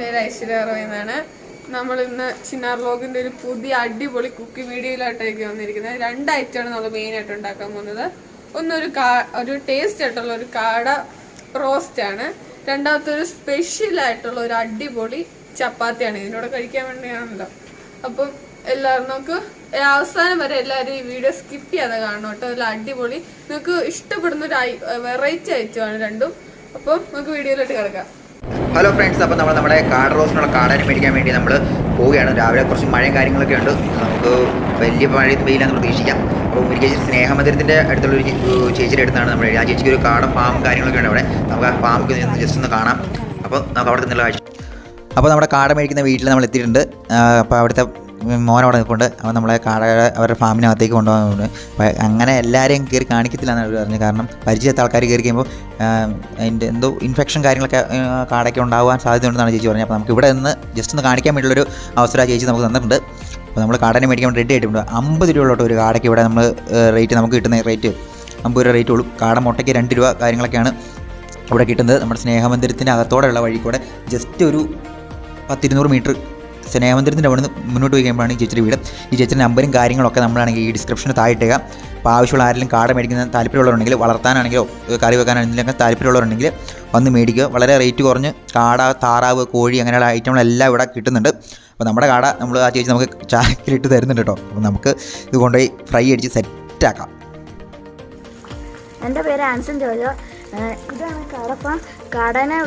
പേര് ഐശ്വര്യ റോയ് എന്നാണ്. നമ്മൾ ഇന്ന് ചിന്നാർ വ്ലോഗിന്റെ ഒരു പുതിയ അടിപൊളി കുക്കി വീഡിയോയിലോട്ടേക്ക് വന്നിരിക്കുന്നത്. രണ്ട് ഐറ്റമാണ് നമ്മൾ മെയിൻ ആയിട്ട് ഉണ്ടാക്കാൻ പോകുന്നത്. ഒന്നൊരു കാ ഒരു ടേസ്റ്റ് ആയിട്ടുള്ള ഒരു കാട റോസ്റ്റ് ആണ്. രണ്ടാമത്തെ ഒരു സ്പെഷ്യൽ ആയിട്ടുള്ള ഒരു അടിപൊളി ചപ്പാത്തിയാണ്. ഇതിനോട് കഴിക്കാൻ വേണ്ടിയാണല്ലോ അപ്പം എല്ലാവരും നമുക്ക് അവസാനം വരെ എല്ലാവരും ഈ വീഡിയോ സ്കിപ്പ് ചെയ്യാതെ കാണണം കേട്ടോ. നല്ല അടിപൊളി. നിങ്ങൾക്ക് ഇഷ്ടപ്പെടുന്ന ഒരു വെറൈറ്റി ഐറ്റമാണ് രണ്ടും. അപ്പം നമുക്ക് വീഡിയോയിലോട്ട് കിടക്കാം. ഹലോ ഫ്രണ്ട്സ് അപ്പോൾ നമ്മൾ നമ്മുടെ കാട് റോസിനുള്ള കാടാനും മേടിക്കാൻ വേണ്ടി നമ്മൾ പോവുകയാണ്. രാവിലെ കുറച്ച് മഴയും കാര്യങ്ങളൊക്കെ ഉണ്ട്. നമുക്ക് വലിയ മഴയും വെയിലാന്ന് പ്രതീക്ഷിക്കാം. അപ്പോൾ ചേച്ചി സ്നേഹമന്ദിരത്തിന്റെ അടുത്തുള്ള ഒരു ചേച്ചിയുടെ അടുത്താണ് നമ്മൾ ആ ചേച്ചിക്ക് ഒരു കാട ഫാം കാര്യങ്ങളൊക്കെ ഉണ്ട് അവിടെ. നമുക്ക് ആ ഫാമൊക്കെ ജസ്റ്റ് ഒന്ന് കാണാം. അപ്പോൾ നമുക്ക് അവിടെ നിന്നുള്ള കാഴ്ച അപ്പോൾ നമ്മുടെ കാട മേടിക്കുന്ന വീട്ടിൽ നമ്മൾ എത്തിയിട്ടുണ്ട്. അപ്പോൾ അവിടുത്തെ മോൻ അവിടെ നിൽപ്പുണ്ട് അവൻ നമ്മളെ കാടകളെ അവരുടെ ഫാമിനകത്തേക്ക് അപ്പോൾ അങ്ങനെ എല്ലാവരെയും കയറി കാണിക്കത്തില്ല എന്നാണ് അവർ പറഞ്ഞത്. കാരണം പരിചയത്തെ ആൾക്കാർ കയറി കഴിയുമ്പോൾ അതിന്റെ എന്തോ ഇൻഫെക്ഷൻ കാര്യങ്ങളൊക്കെ കാടയ്ക്ക് ഉണ്ടാകാൻ സാധ്യതയുണ്ടെന്നാണ് ചേച്ചി പറഞ്ഞത്. അപ്പോൾ നമുക്ക് ഇവിടെ നിന്ന് ജസ്റ്റ് ഒന്ന് കാണിക്കാൻ വേണ്ടിയുള്ളൊരു അവസരം ചേച്ചി നമുക്ക് തന്നിട്ടുണ്ട്. അപ്പോൾ നമ്മൾ കാടനെ മേടിക്കാൻ റെഡി ആയിട്ടുണ്ട്. അമ്പത് രൂപ ഒരു കാടയ്ക്ക് ഇവിടെ നമ്മൾ റേറ്റ് നമുക്ക് കിട്ടുന്ന റേറ്റ് അമ്പത് രൂപ റേറ്റ് ഉള്ളൂ. കാട മുട്ടയ്ക്ക് രണ്ട് രൂപ കാര്യങ്ങളൊക്കെയാണ് ഇവിടെ കിട്ടുന്നത്. നമ്മുടെ സ്നേഹമന്ദിരത്തിന്റെ അകത്തോടെയുള്ള വഴി കൂടെ ജസ്റ്റ് ഒരു പത്തിരുന്നൂറ് മീറ്റർ സ്നേഹമന്ദിരത്തിന്റെ അവിടെ നിന്ന് മുന്നോട്ട് പോയി ഈ ചേച്ചിയുടെ വീട്. ഈ ചേച്ചിയുടെ നമ്പറും കാര്യങ്ങളൊക്കെ നമ്മളാണെങ്കിൽ ഈ ഡിസ്ക്രിപ്ഷനിൽ താഴെട്ടുക അപ്പോൾ ആവശ്യമുള്ള ആരെങ്കിലും കാട മേടിക്കുന്ന താല്പര്യമുള്ളവരുണ്ടെങ്കിൽ വളർത്താനാണെങ്കിലോ കറി വെക്കാനാണെങ്കിലൊക്കെ താല്പര്യമുള്ളവരുണ്ടെങ്കിൽ വന്ന് മേടിക്കുക. വളരെ റേറ്റ് കുറഞ്ഞ് കാട താറാവ് കോഴി അങ്ങനെയുള്ള ഐറ്റങ്ങളെല്ലാം ഇവിടെ കിട്ടുന്നുണ്ട്. അപ്പോൾ നമ്മുടെ കാട നമ്മൾ ആ ചേച്ചി നമുക്ക് ചാക്കിലിട്ട് തരുന്നുണ്ട് കേട്ടോ. അപ്പോൾ നമുക്ക് ഇത് കൊണ്ടുപോയി ഫ്രൈ അടിച്ച് സെറ്റാക്കാം എന്റെ പേര് ആൻസൺ ജോജോ ഇതാണ് കാടപ്പം കാടനെ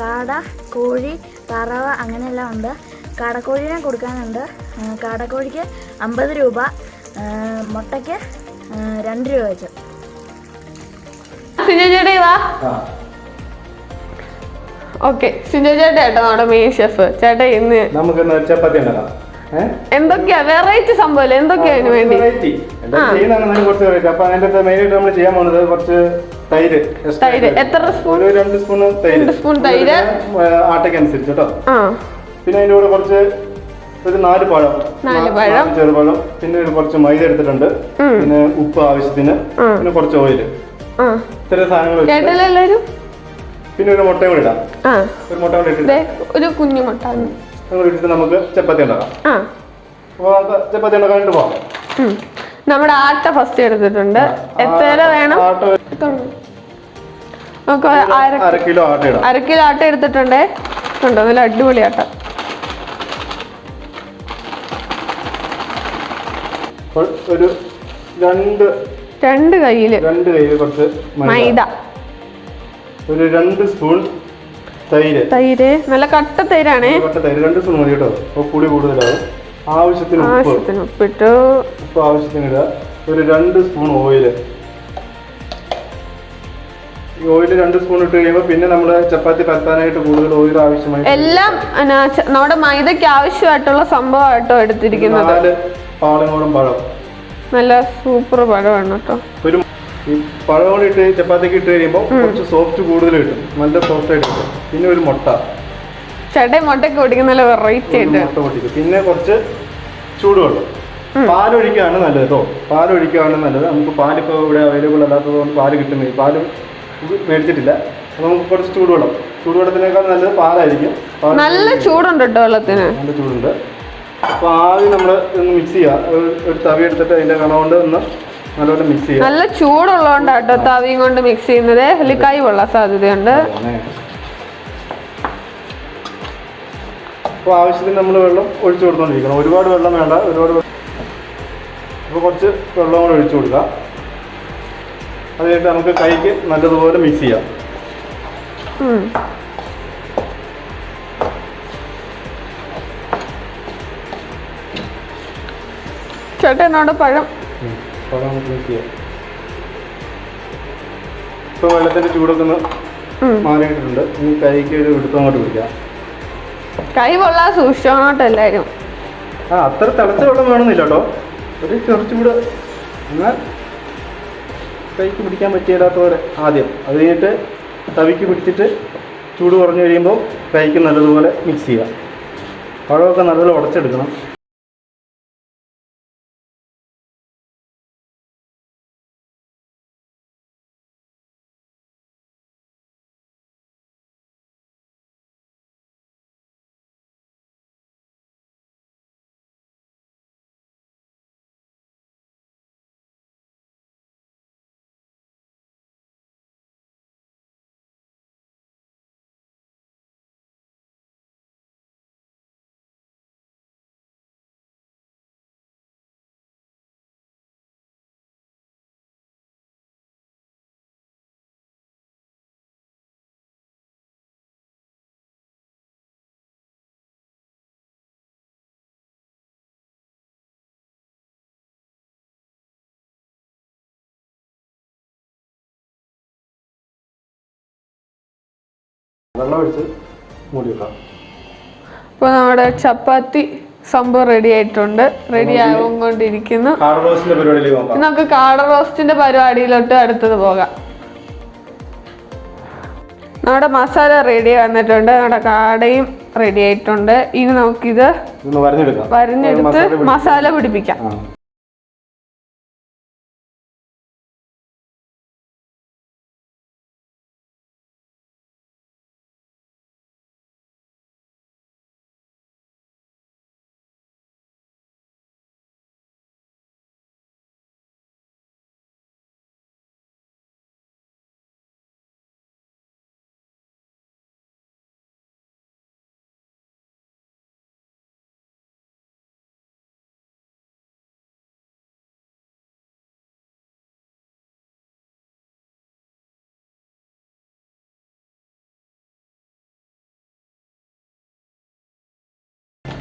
കാട കോഴി താറാവ് അങ്ങനെയെല്ലാം ഉണ്ട്. കാടക്കോഴീനെ കൊടുക്കാനുണ്ട്. കാടക്കോഴിക്ക് അമ്പത് രൂപ മുട്ടയ്ക്ക് രണ്ട് രൂപ വെച്ച്. സിജോ ചേട്ടാ വാ. ഓക്കെ. സിജോ ചേട്ടാ കേട്ടോ നമ്മുടെ മെയിൻ ഷെഫ്. ചേട്ടാ ഇന്ന് നമുക്ക് ചപ്പാത്തി ഉണ്ടാക്കാം? എന്തൊക്കെയാ? വെറൈറ്റി സംഭവം എന്തൊക്കെയാ അതിന് വേണ്ടി? വെറൈറ്റി. എന്താ ചെയ്യുന്നതാണ് എന്നാലും കുറച്ച് വെറൈറ്റി. അപ്പൊ അതിന്റെ മെയിനായിട്ട് നമ്മൾ ചെയ്യാൻ പോകുന്നത് കുറച്ച് തൈര്. തൈര്. എത്ര സ്പൂൺ? രണ്ട് സ്പൂൺ തൈര്. സ്പൂൺ തൈര്. കേട്ടോ. പിന്നെ അതിന്റെ കൂടെ കുറച്ച് ഒരു നാല് പഴം. നാല് പഴം. ചെറുപഴം പിന്നെ ഒരു കുറച്ച് മൈദ എടുത്തിട്ടുണ്ട്. പിന്നെ ഉപ്പ് ആവശ്യത്തിന്. പിന്നെ കുറച്ച് ഓയിൽ. ഇത്രയും സാധനങ്ങൾ പിന്നെ ഒരു മുട്ട കൂടി ഇടാം. ഒരു മുട്ട കൂടി ഇട്ടിട്ട് ഒരു കുഞ്ഞു മുട്ട. ഇട്ടിട്ട് നമുക്ക് ചപ്പാത്തി ഉണ്ടാക്കാം. അപ്പോൾ നമുക്ക് ചപ്പാത്തി ഉണ്ടാക്കാനായിട്ട്. നമ്മുടെ ആട്ട ഫസ്റ്റ് എടുത്തിട്ടുണ്ട്. എത്ര വേണം. നമുക്ക് അര കിലോ ആട്ട എടുത്തിട്ടുണ്ടേ. ഉണ്ടോ നല്ല അടിപൊളി ആട്ട. ഒരു രണ്ട് രണ്ട് കയ്യിൽ രണ്ട് കയ്യിൽ കുറച്ച് മൈദ. ഒരു രണ്ട് സ്പൂൺ തൈര്. തൈര്. നല്ല കട്ട തൈരാണേ. കട്ട തൈര്. രണ്ട് സ്പൂൺ മതി കേട്ടോ അപ്പോൾ കൂടി കൂടുതലാവും. ആവശ്യത്തിന് ആവശ്യത്തിന് ഉപ്പിട്ടു. ഉപ്പ് ആവശ്യത്തിന് ഇടുക. ഒരു രണ്ട് സ്പൂൺ ഓയിൽ. ഈ ഓയിൽ രണ്ട് സ്പൂൺ ഇട്ട് കഴിയുമ്പോൾ പിന്നെ നമ്മൾ ചപ്പാത്തി പരത്താനായിട്ട് കൂടുതൽ ഓയിൽ ആവശ്യമായി. എല്ലാം നമ്മുടെ മൈദയ്ക്ക് ആവശ്യമായിട്ടുള്ള സംഭവമായിട്ടോ എടുത്തിരിക്കുന്നത്. പാളങ്ങോളം പഴം. നല്ല സൂപ്പർ പഴമാണ് കേട്ടോ. ഒരു ഈ പഴം കൂടി ഇട്ട് ചപ്പാത്തിക്ക് ഇട്ട് കഴിയുമ്പോൾ കുറച്ച് സോഫ്റ്റ് കൂടുതൽ കിട്ടും. നല്ല സോഫ്റ്റ് ആയിട്ട് കിട്ടും. പിന്നെ ഒരു മുട്ട. ചട മുട്ടയ്ക്ക് ഓടിക്കുന്ന നല്ല വെറൈറ്റി ആയിട്ട് മുട്ട പൊട്ടിക്കും പിന്നെ കുറച്ച് ചൂടുവെള്ളം. പാലൊഴിക്കുകയാണ് നല്ലത് കേട്ടോ. പാലൊഴിക്കുകയാണ് നല്ലത്. നമുക്ക് പാലിപ്പോൾ ഇവിടെ അവൈലബിൾ അല്ലാത്തത് കൊണ്ട് പാൽ കിട്ടുന്നില്ല. പാൽ മേടിച്ചിട്ടില്ല. അപ്പോൾ നമുക്ക് കുറച്ച് ചൂടുവെള്ളം. ചൂടുവെള്ളത്തിനേക്കാൾ നല്ലത് പാലായിരിക്കും. പാൽ നല്ല ചൂടുണ്ട് കേട്ടോ വെള്ളത്തിന്. നല്ല ചൂടുണ്ട്. അപ്പോൾ ആദ്യം നമ്മൾ ഒന്ന് മിക്സ് ചെയ്യുക ഒരു തവി എടുത്തിട്ട് അതിന്റെ കണ കൊണ്ട് ഒന്ന് നല്ലപോലെ മിക്സ് ചെയ്യുക നല്ല ചൂടുള്ളതുകൊണ്ടാട്ടോ തവിയും കൊണ്ട് മിക്സ് ചെയ്യുന്നത്. കൈ കൊള്ളാൻ സാധ്യതയുണ്ട്. അപ്പോൾ ആവശ്യത്തിന് നമ്മൾ വെള്ളം ഒഴിച്ചു കൊടുത്തോണ്ടിരിക്കണം. ഒരുപാട് വെള്ളം വേണ്ട. ഒരുപാട് അപ്പോൾ കുറച്ച് വെള്ളം കൂടെ ഒഴിച്ചു കൊടുക്കുക അത് കഴിഞ്ഞിട്ട് നമുക്ക് കൈക്ക് നല്ലതുപോലെ മിക്സ് ചെയ്യാം. ചേട്ടൻ എന്നോട് പഴം. ഇപ്പൊ വെള്ളത്തിന്റെ ചൂടൊക്കെ ഒന്ന് മാറിയിട്ടുണ്ട്. ഇനി കൈക്ക് ഒരു എടുത്ത് അങ്ങോട്ട് പിടിക്കാം. കൈ കൊള്ളാൻ സൂക്ഷിച്ചോണം കേട്ടോ ആ അത്ര തിളച്ച വെള്ളം വേണമെന്നില്ല കേട്ടോ. ഒരു ചെറുചൂട് എന്നാൽ കൈക്ക് പിടിക്കാൻ പറ്റിയില്ലാത്ത പോലെ ആദ്യം. അത് കഴിഞ്ഞിട്ട് തവിക്ക് പിടിച്ചിട്ട് ചൂട് കുറഞ്ഞു കഴിയുമ്പോൾ കൈക്ക് നല്ലതുപോലെ മിക്സ് ചെയ്യുക പഴമൊക്കെ നല്ലതുപോലെ ഉടച്ചെടുക്കണം. വെള്ളം ഒഴിച്ച് മൂടി വെക്കാം. ഇപ്പൊ നമ്മുടെ ചപ്പാത്തി സംഭവം റെഡി ആയിട്ടുണ്ട്. റെഡി ആവുകൊണ്ടിരിക്കുന്നു. പരിപാടിയിലേക്ക് നോക്കാം നമുക്ക് കാട റോസ്റ്റിന്റെ പരിപാടിയിലോട്ട് അടുത്തത് പോകാം. നമ്മുടെ മസാല റെഡി വന്നിട്ടുണ്ട്. നമ്മുടെ കാടയും റെഡി ആയിട്ടുണ്ട്. ഇനി നമുക്കിത് വരഞ്ഞെടുത്ത് മസാല പിടിപ്പിക്കാം.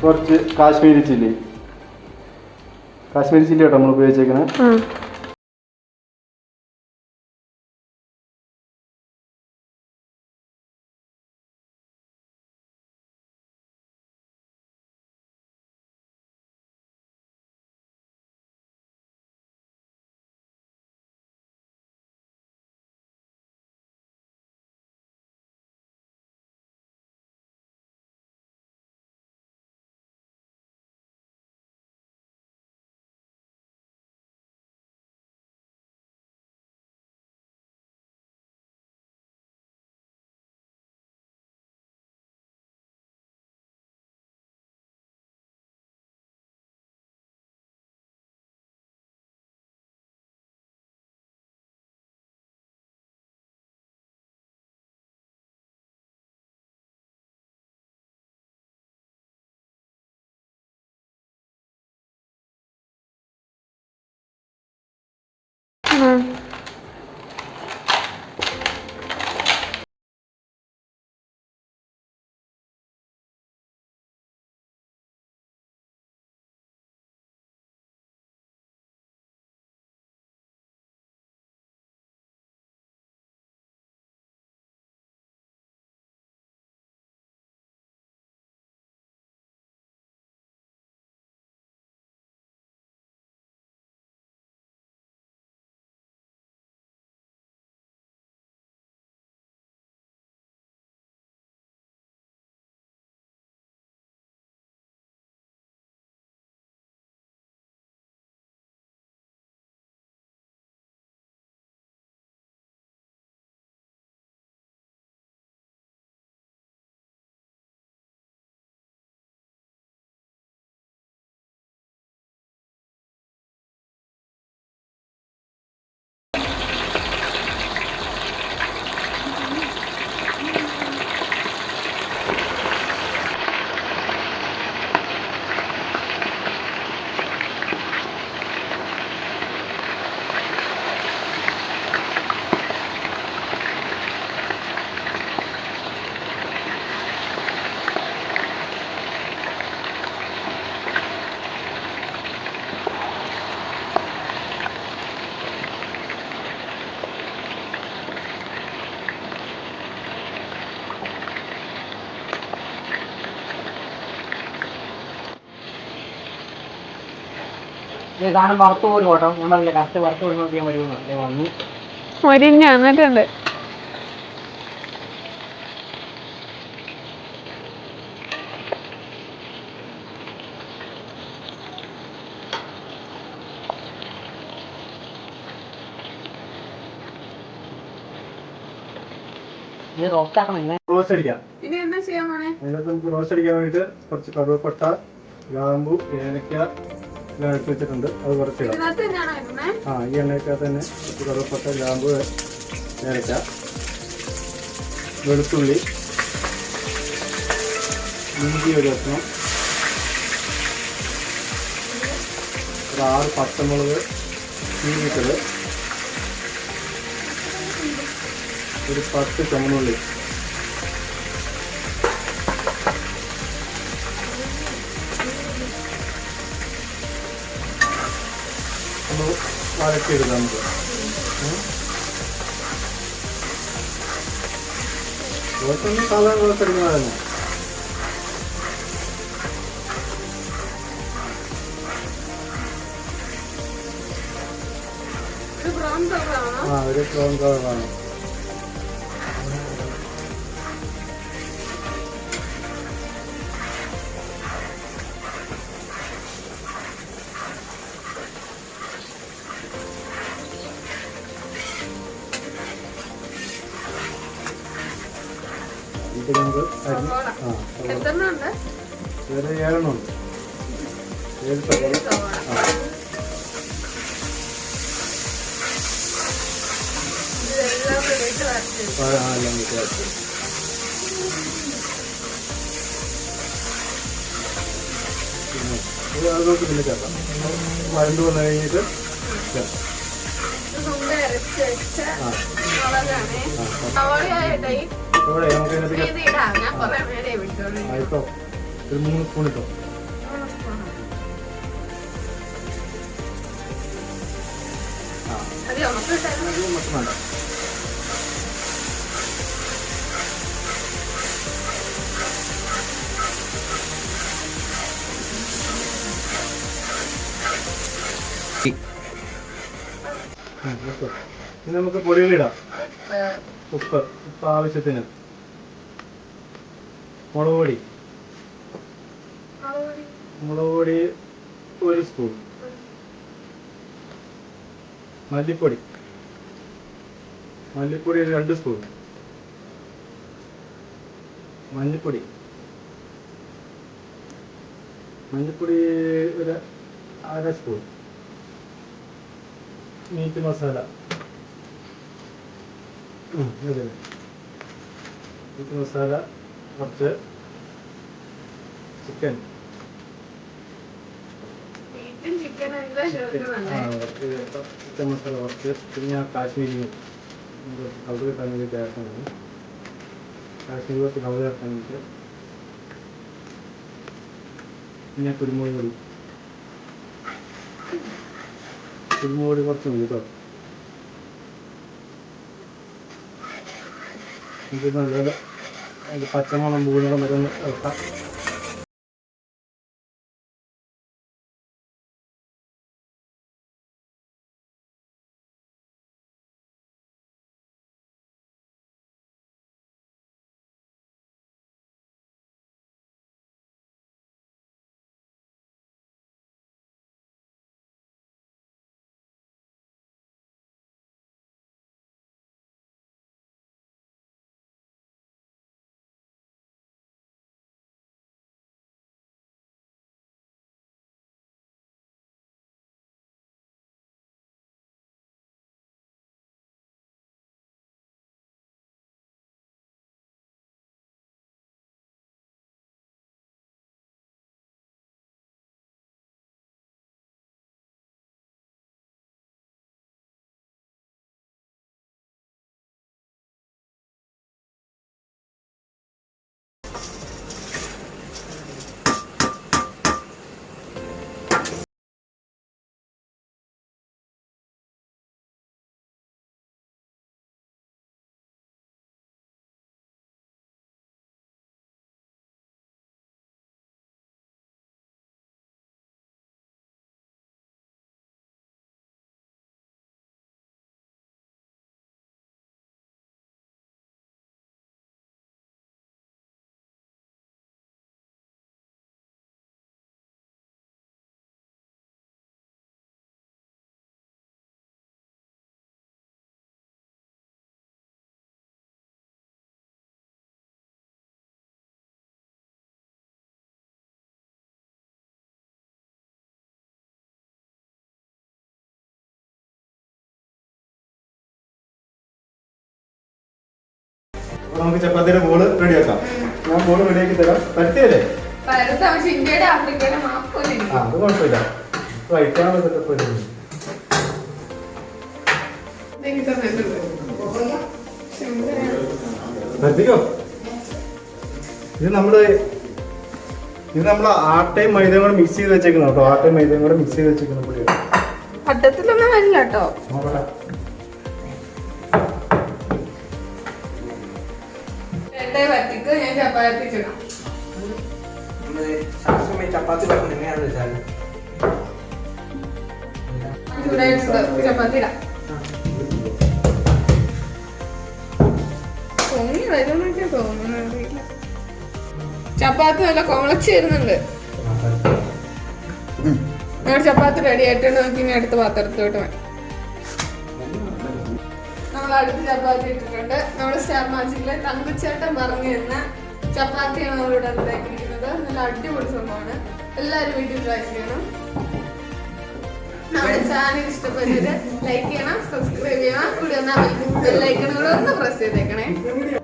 കുറച്ച് കാശ്മീരി ചില്ലി. കാശ്മീരി ചില്ലി കേട്ടോ നമ്മൾ ഉപയോഗിച്ചേക്കുന്നത് here. സാധനം വറുത്ത് പോലും കേട്ടോ. ഞാൻ പറഞ്ഞില്ല കറക്റ്റ് വറുത്ത് പോലും നോക്കിയാൽ വരുമെന്ന് ഞാൻ വന്നു. മൊരിഞ്ഞ് ഇത് റോസ്റ്റ് ആക്കണം അടിക്കാം. ഇനി എന്താ ചെയ്യാൻ പോണേ? അതിനകത്ത് നമുക്ക് റോസ്റ്റ് അടിക്കാൻ വേണ്ടിട്ട് കുറച്ച് കറുവപ്പട്ട ഗ്രാമ്പു ഏലക്ക എടുത്ത് വെച്ചിട്ടുണ്ട്. അത് കുറച്ചിടാം ആ ഈ എണ്ണയ്ക്കകത്ത് തന്നെ കുറച്ച് ഗ്രാമ്പ് ഗ്രാമ്പു ഏലക്ക വെളുത്തുള്ളി. ഇഞ്ചി ഒരു കഷ്ണം. ഒരു ആറ് പച്ചമുളക് ചീനിട്ടത് ഒരു പത്ത് ചുമന്നുള്ളി. വഴറ്റിയെടുക്കാം നമുക്ക്. ദോശ സാധാരണ ദോശ തന്നെ ആ ഒരു ബ്രൗൺ കളറാണ് അരി സവാള. ആ എത്രണ്ണം ഉണ്ട് ഏഴ് സവാള. ആ. വരച്ച് എല്ലാം കൂട്ടി അരച്ച്. പിന്നെ അത് നമുക്ക് പിന്നെ ചേർക്കാം. വഴണ്ട് വന്നു കഴിഞ്ഞിട്ട് ചേർക്കാം. ആ. ആ, ഇവിടെ നമുക്ക് ഇതിനകത്തേക്ക് ഇത് ഇടാം. ഞാൻ കുറെ നേരെ വിട്ടോളൂ. ആ, ഇട്ടോ. ഒരു മൂന്ന് സ്പൂൺ ഇട്ടോ. മൊത്തം വേണ്ട. നമുക്ക് പൊടികളിടാം ഉപ്പ്. ഉപ്പ് ആവശ്യത്തിന്. മുളക് പൊടി. മുളക് പൊടി. ഒരു സ്പൂൺ മല്ലിപ്പൊടി. മല്ലിപ്പൊടി ഒരു രണ്ട് സ്പൂൺ മഞ്ഞൾപ്പൊടി മഞ്ഞൾപ്പൊടി ഒരു അര spoon meat masala. Meat masala കുറച്ച് ചിക്കൻ ചിക്കൻ മസാല കുറച്ച് പിന്നെ കാശ്മീരി കിട്ടാൻ വേണ്ടി ചേർക്കുന്നത് കാശ്മീരി കുറച്ച് ചേർക്കാൻ വേണ്ടിയിട്ട്. പിന്നെ കുരുമുളക് പൊടി. കുരുമുളക് പൊടി കുറച്ച് മതി കേട്ടോ. ഇത് പച്ചമുളം പൂനളം വരെ ഒന്ന് അപ്പൊ നമുക്ക് ചപ്പാത്തിയുടെ ബോൾ റെഡി ആക്കാം ഞാൻ ബോൾ ആക്കി തരാം. പറ്റിയല്ലേ. അത് കുഴപ്പമില്ല. സെറ്റപ്പ് ഇത് നമ്മൾ ഇത് നമ്മൾ ആട്ടയും മൈദയും കൂടെ മിക്സ് ചെയ്ത് വെച്ചേക്കുന്നു കേട്ടോ. ആട്ടയും മൈദയും കൂടെ മിക്സ് ചെയ്ത് വെച്ചേക്കുന്ന പുള്ളിയാണ് പട്ടത്തിലൊന്നും വരില്ല കേട്ടോ. ചപ്പാത്തി നല്ല കുളച്ച് വരുന്നുണ്ട് ഞങ്ങൾ ചപ്പാത്തി റെഡി ആയിട്ടുണ്ട്. നമുക്ക് ഇനി അടുത്ത പാത്രത്തിലോട്ട് വേണം നമ്മൾ അടുത്ത ചപ്പാത്തി ഇട്ടിട്ടുണ്ട്. നമ്മുടെ സ്റ്റാർ മാജിക്കിലെ തങ്കച്ചേട്ടൻ പറഞ്ഞു തന്ന ചപ്പാത്തിയാണ് നമ്മളിവിടെ ഉണ്ടാക്കിയിരിക്കുന്നത്. നല്ല അടിപൊളി സംഭവമാണ്. എല്ലാവരും വീട്ടിൽ ട്രൈ ചെയ്യണം. നമ്മുടെ ചാനൽ ഇഷ്ടപ്പെട്ടത് ലൈക്ക് ചെയ്യണം സബ്സ്ക്രൈബ് ചെയ്യണം. കൂടി ഒന്ന് പ്രസ് ചെയ്തേക്കണേ.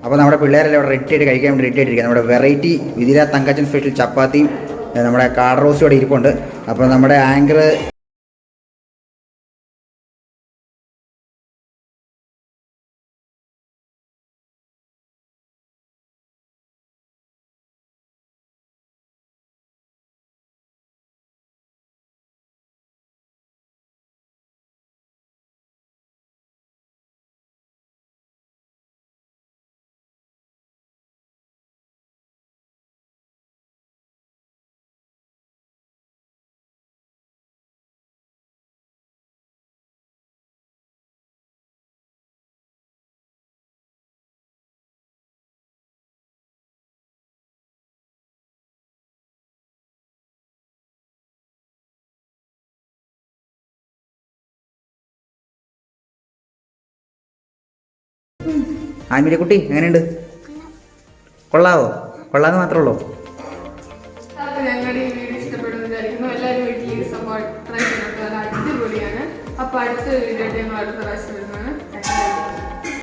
അപ്പോൾ നമ്മുടെ പിള്ളേരെല്ലാം ഇവിടെ റെഡി ആയിട്ട് കഴിക്കാൻ വേണ്ടി റെഡി ആയിട്ടിരിക്കുക നമ്മുടെ വെറൈറ്റി വിതിര തങ്കച്ചൻ സ്പെഷ്യൽ ചപ്പാത്തിയും നമ്മുടെ കാർ റോസ്റ്റും ഇവിടെ ഇരിപ്പുണ്ട്. അപ്പോൾ നമ്മുടെ ആങ്കർ ആൻമിരി കുട്ടി എങ്ങനെയുണ്ട്? കൊള്ളാവോ? കൊള്ളാന്ന് മാത്രമേ ഉള്ളൂ അപ്പൊ അടുത്ത വീഡിയോ അടുത്ത പ്രാവശ്യം